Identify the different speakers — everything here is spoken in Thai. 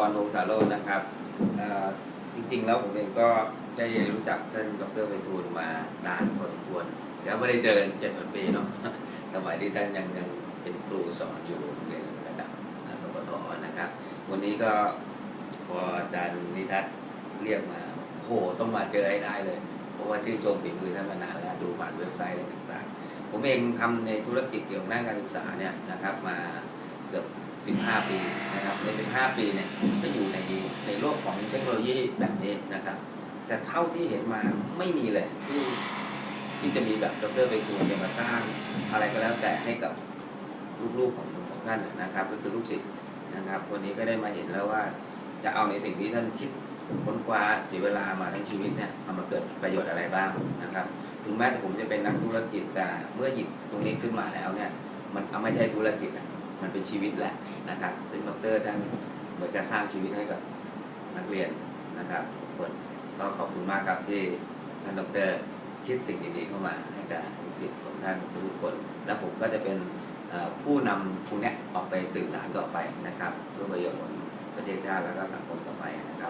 Speaker 1: กรณ์วงศ์สารโรจน์นะครับจริงๆแล้วผมเองก็ได้รู้จักท่านดรไพฑูรย์มานานพอสมควรแต่ไม่ได้เจอกันเจ็ดปีเนาะสมัยที่ท่านยังยังเป็นครูสอนอยู่โรงเรียนระดับสปทนะครับ วันนี้ก็พออาจารย์นิทัศน์เรียกมาโหต้องมาเจอให้ได้เลย เพราะว่าชื่นชมฝีมือท่านมานานแล้วดูผ่านเว็บไซต์อะไรต่างๆ ผมเองทำในธุรกิจเกี่ยวกับด้านการศึกษาเนี่ยนะครับมาเกือบ 15 ปีนะครับใน 15 ปีเนี่ย ก็อยู่ในในโลกของเทคโนโลยีแบบนี้นะครับ แต่เท่าที่เห็นมาไม่มีเลยที่ที่จะมีแบบดรเบทูนจะมาสร้างอะไรก็แล้วแต่ให้กับลูกๆของของท่านนะครับ ก็คือลูกศิษย์นะครับวันนี้ก็ได้มาเห็นแล้วว่าจะเอาในสิ่งที่ท่านคิดค้นคว้าเสียเวลามาทั้งชีวิตเนี่ยเอามาเกิดประโยชน์อะไรบ้างนะครับ ถึงแม้แต่ผมจะเป็นนักธุรกิจแต่เมื่อหยิบตรงนี้ขึ้นมาแล้วเนี่ยมันเอาไม่ใช่ธุรกิจอะมันเป็นชีวิตแหละนะครับซึ่งดรท่าน เหมือนกับสร้างชีวิตให้กับนักเรียนนะครับทุกคนก็ขอบคุณมากครับที่ท่านดรคิดสิ่งดีๆเข้ามาให้กับลูกศิษย์ของท่านทุกคน และผมก็จะเป็นผู้นำพวกเนี้ยออกไปสื่อสารต่อไปนะครับ เพื่อประโยชน์ของประเทศชาติและก็สังคมต่อไปนะครับ